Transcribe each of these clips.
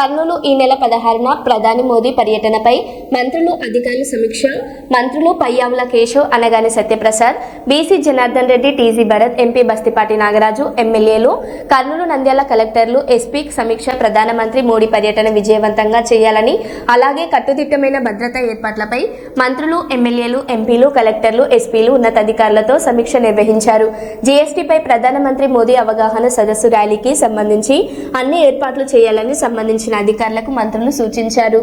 కర్నూలు ఈ నెల పదహారున ప్రధాని మోదీ పర్యటనపై మంత్రులు అధికారుల సమీక్ష మంత్రులు Payyavula Keshav Anagani Satyaprasad BC Janardhan Reddy TG Bharath MP Bastipati Nagaraju ఎమ్మెల్యేలు కర్నూలు నంద్యాల కలెక్టర్లు ఎస్పీ సమీక్ష ప్రధానమంత్రి మోడీ పర్యటన విజయవంతంగా చేయాలని అలాగే కట్టుదిట్టమైన భద్రతా ఏర్పాట్లపై మంత్రులు ఎమ్మెల్యేలు ఎంపీలు కలెక్టర్లు ఎస్పీలు ఉన్నతాధికారులతో సమీక్ష నిర్వహించారు. జీఎస్టీపై ప్రధానమంత్రి మోదీ అవగాహన సదస్సు ర్యాలీకి సంబంధించి అన్ని ఏర్పాట్లు చేయాలని సంబంధించిన అధికారులకు మంత్రులు సూచించారు.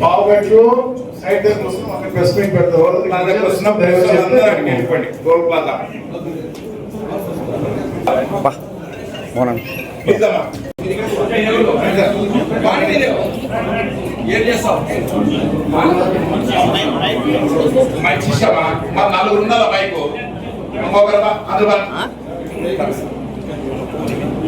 బావగట్లు సైడ్ దగ్గర వస్తున్నాం. అక్కడ ప్రెస్ మీట్ పెడతాం. నా దగ్గర వస్తున్నాం. దయచేసి అందరూ అక్కడికి వెళ్ళిపోండి. గోల్పాల మోనం ఇద్దామా? ఏం చేస్తావు మంచి మా నలుగురు ఉండాల బైక్? ఇంకొకరు అందరూ